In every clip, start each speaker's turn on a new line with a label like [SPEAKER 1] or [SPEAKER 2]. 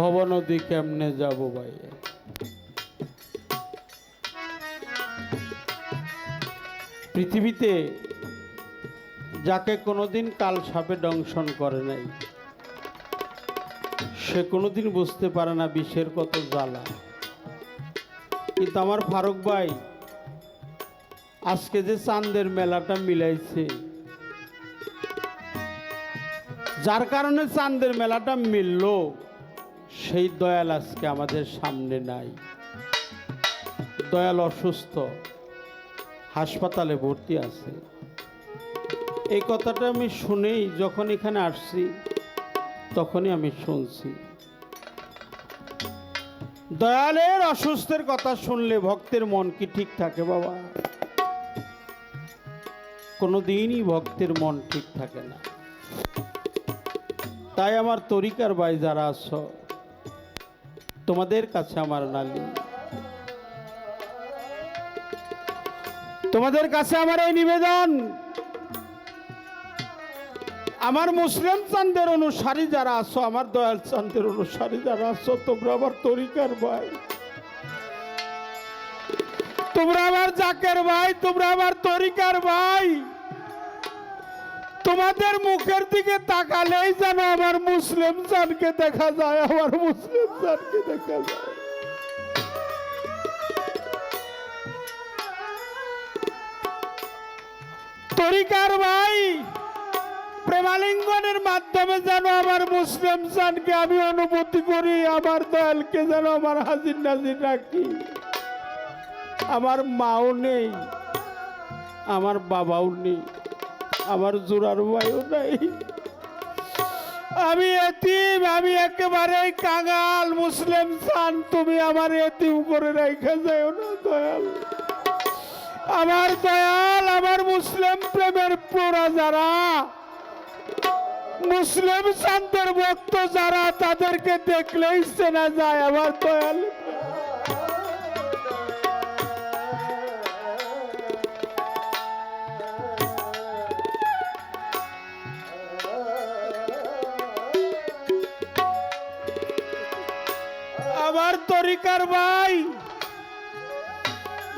[SPEAKER 1] ভবনদী কেমনে যাব ভাই? পৃথিবীতে যাকে কোনোদিন কাল সাপে দংশন করে নাই, সে কোনোদিন বুঝতে পারে না বিষের কত জ্বালা। কিন্তু আমার ফারুক ভাই, আজকে যে চাঁদের মেলাটা মিলাইছে, যার কারণে চাঁদের মেলাটা মিলল সেই দয়াল আজকে আমাদের সামনে নাই। দয়াল অসুস্থ, হাসপাতালে ভর্তি আছে। এই কথাটা আমি শুনেই যখন এখানে আসছি, তখনই আমি শুনছি। দয়ালের অসুস্থের কথা শুনলে ভক্তের মন কি ঠিক থাকে বাবা? কোনো দিনই ভক্তের মন ঠিক থাকে না। তাই আমার তরিকার ভাই যারা আছো তোমাদের কাছে আমার নালি। তোমাদের কাছে আমার এই নিবেদন। আমার মুসলিম চান্দের অনুসারী যারা আছো, আমার দয়াল চান্দের অনুসারী যারা আছো, তোমরা আমার তরিকার ভাই। তোমরা আমার জাকের ভাই, তোমরা আমার তরিকার ভাই। তোমাদের মুখের দিকে তাকালেই যেন আমার মুসলিম জানকে দেখা যায়, আমার মুসলিম জানকে দেখা যায়। তরিকার ভাই, প্রেমালিঙ্গনের মাধ্যমে যেন আমার মুসলিম জানকে আমি অনুভূতি করি, আমার দয়ালকে যেন আমার হাজির নাজির রাখি। আমার মাও নেই, আমার বাবাও নেই। আমার জোড়ার ভাইও নাই। আমি এতিম, আমি একেবারে কাঙাল মুসলিম চান তুমি আমার এতিম করে রেখে যাও না, দয়াল। আমার দয়াল, আমার মুসলিম প্রেমের পোড়া যারা, মুসলিম শান্তের ভক্ত যারা, তাদেরকে দেখলেই চেনা যায় আমার দয়াল। আমার তরিকার ভাই।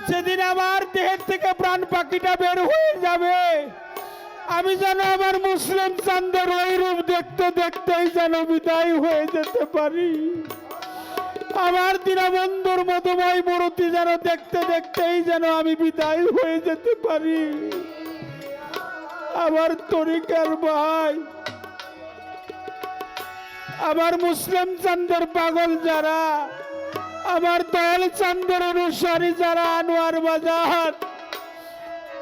[SPEAKER 1] যেদিন আমার দেহের থেকে প্রাণ পাখিটা বের হয়ে যাবে, আমি যেন আমার মুসলিম চান্দের ওই রূপ দেখতে দেখতেই যেন বিদায় হয়ে যেতে পারি। আমার দীনবন্ধুর মধুময় মূর্তি যেন দেখতে দেখতেই যেন আমি বিদায় হয়ে যেতে পারি। আমার তরিকার ভাই। আমার মুসলিম চান্দের পাগল যারা আমার দয়াল চান্দের অনুসারী যারা আনোয়ার বাজার,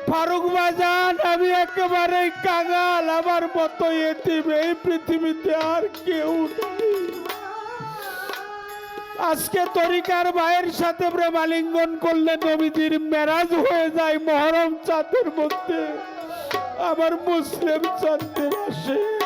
[SPEAKER 1] ফারুক বাজার, আমি একেবারে কাঙাল, আমার মতো এতিম এই পৃথিবীতে আর কেউ আজকে তরিকার ভাইয়ের সাথে প্রেমালিঙ্গন করলে নবীজির মেরাজ হয়ে যায় মহরম চাঁদের মধ্যে। আমার মুসলিম চাঁদের আসে।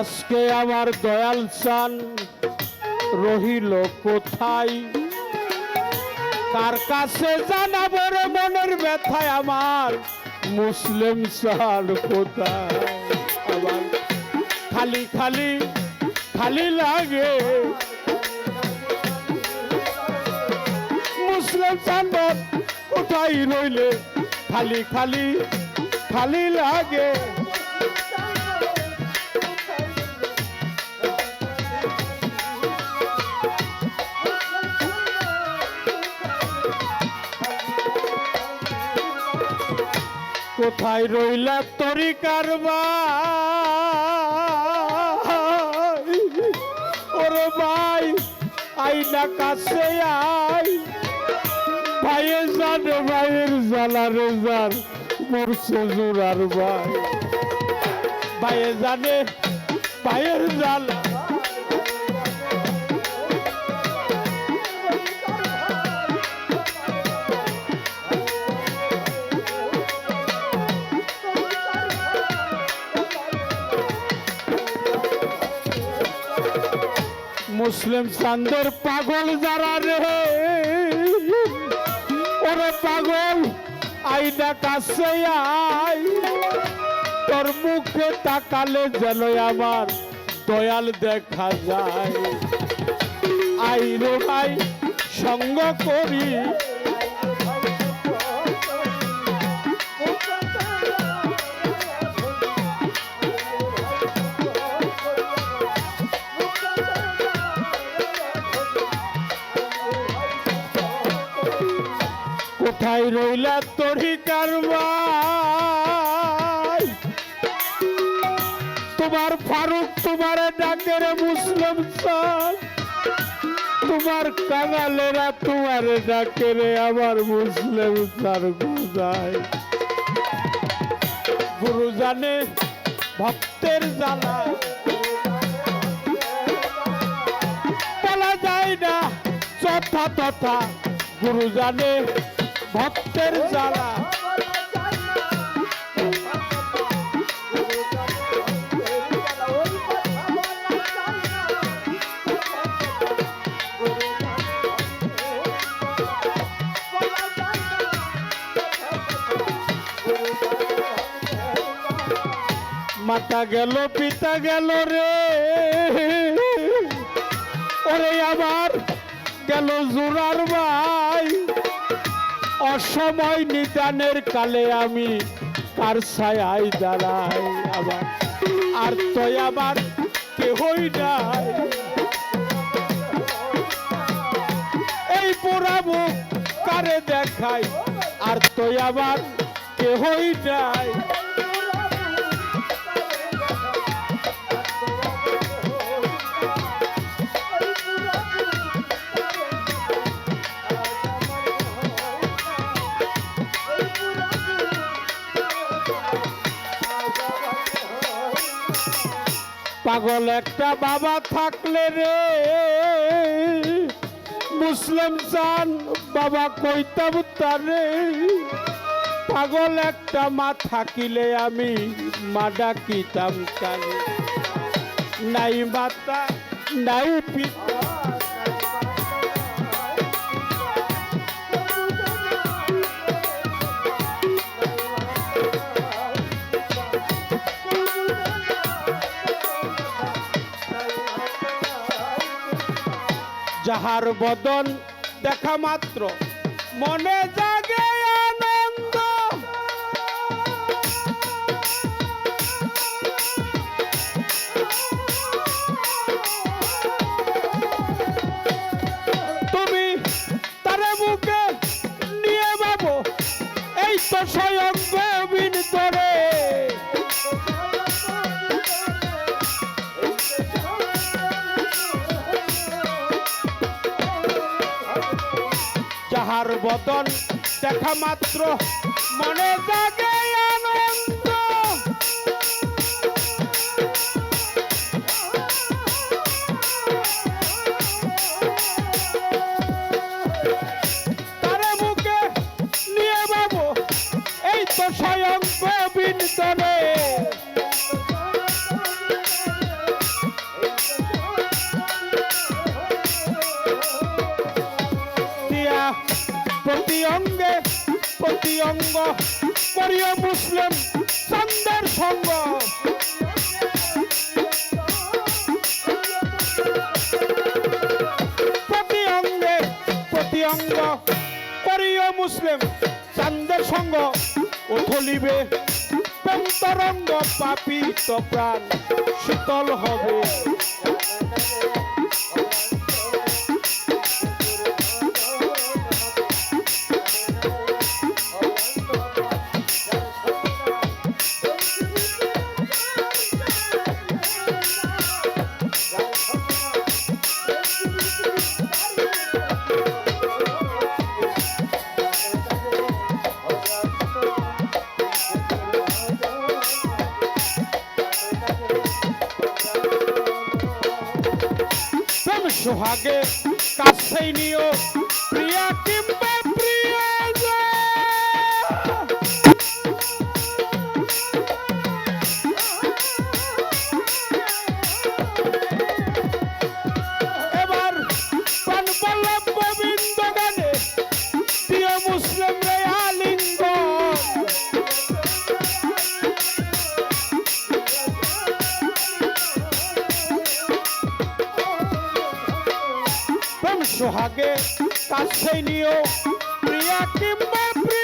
[SPEAKER 1] আজকে আমার দয়াল চান রহিল কোথায়? কার কাছে জানাব মনের ব্যথায় আমার মুসলিম চান কোথায়? খালি খালি খালি লাগে। মুসলিম চান্দর কোথায় রইলে? খালি খালি খালি লাগে। কোথায় রইলা তরি কারবার ওরে ভাই, আইনা কাছে আই। ভাইয়ের জান ভাইয়ের জ্বালা রে জান, মরছে জোরার ভাই। ভাইয়ে জানে, ভাইয়ের জ্বালা। মুসলিম চান্দের পাগল যারা রে? ওরে পাগল আইডা কাছে আই। তোর মুখে তাকালে যেন আমার দয়াল দেখা যায়। আই রে ভাই, সঙ্গ করি। কোথায় রইলা তরি কারবাই তোমার ফারুক, তোমার ডাকের মুসলিম সব তোমার কাঙালেরা, তোমার ডাকের আমার মুসলিম সার গুজায় গুরু জানে ভক্তের জ্বালা। বলা যায় না, যথা তথা। গুরু জানে ভক্তের জ্বালা। মাতা গেল পিতা গেল রে। ওরে আবার গেল জোরার ভাই। অসময় নিদানের কালে আমি কার ছায় দাঁড়াই আবার। আর তয় আবার কেহই নাই। এই পোড়া মুখ কারে দেখাই আর তয় আবার কেহই নাই। পাগল একটা বাবা থাকলে রে। মুসলিম চান বাবা কইতাম তারে? পাগল একটা মা থাকিলে আমি মা ডাকিতাম কানে। নাই মাতা, নাই পিতা। যাহার বদন দেখা মাত্র। মনে জাগে বদন দেখা মাত্র মনে জাগে। মুসলিম চান্দের সঙ্গ ও ধলিবে। তরঙ্গ পাপিত প্রাণ শীতল হবে। সোহাগে কাছেই নিও। প্রিয়া কিংবা সোহাগে কাছে নিও প্রিয়া কিংবা প্রিয়া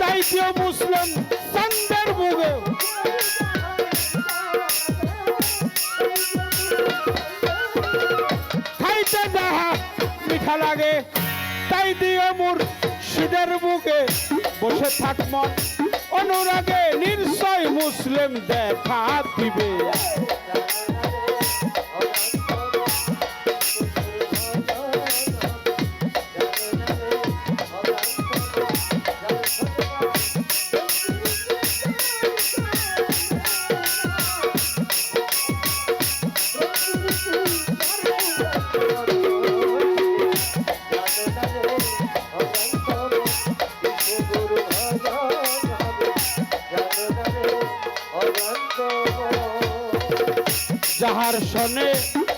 [SPEAKER 1] তাই মুসলিম চন্দের মুগে খাইতে যাহা মিঠা লাগে, তাই দিও মোর সিদের বুকে বসে থাক মন। অনুরাগে নিশ্চয় মুসলিম দেখা দিবে। সনে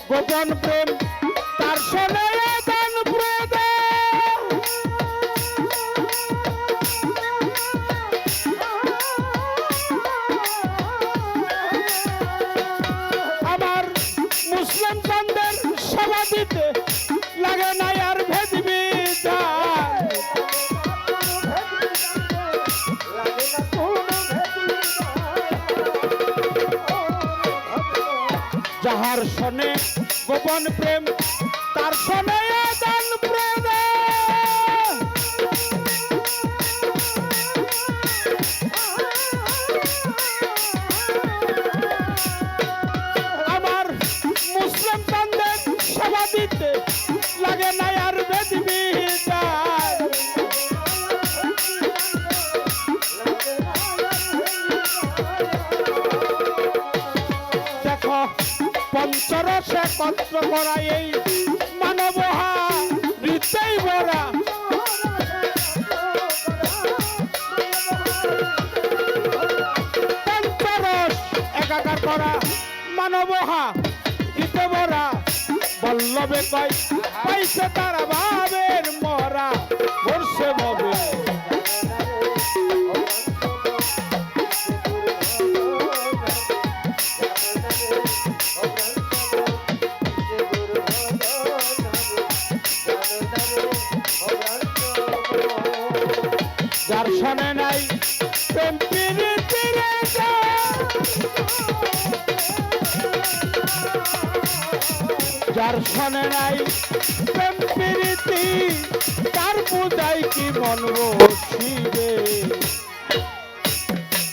[SPEAKER 1] গোপন প্রেম যাহার সনে গোপন প্রেম তার সনে পঞ্চরসে কত্র করা এই মানবহা হৃদয় ভরা। পঞ্চরস একাকার করা মানবহা হৃদয় ভরা। বল্লভে কয়, পাইছে তারা ভাবের যার নাই প্রেম প্রীতির যার সনে নাই প্রেম তার পূজাই কি মন বসিবে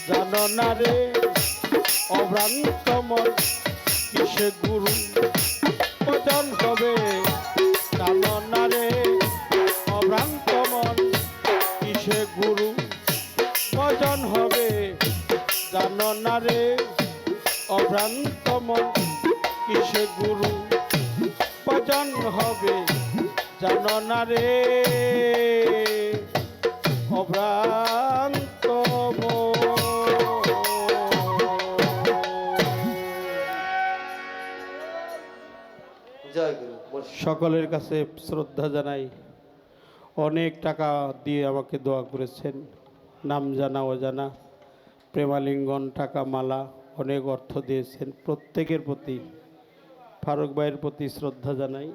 [SPEAKER 1] জানো না রে, অভ্রান্ত মন অভ্রান্ত মন কিসে গুরু? ভজন হবে জানো না রে অভ্রান্ত। সকলের কাছে শ্রদ্ধা জানাই। অনেক টাকা দিয়ে আমাকে দোয়া করেছেন। নাম জানা অজানা। প্রেমালিঙ্গন টাকা মালা অনেক অর্থ দিয়েছেন। প্রত্যেকের প্রতি ফারুক ভাইয়ের প্রতি শ্রদ্ধা জানাই।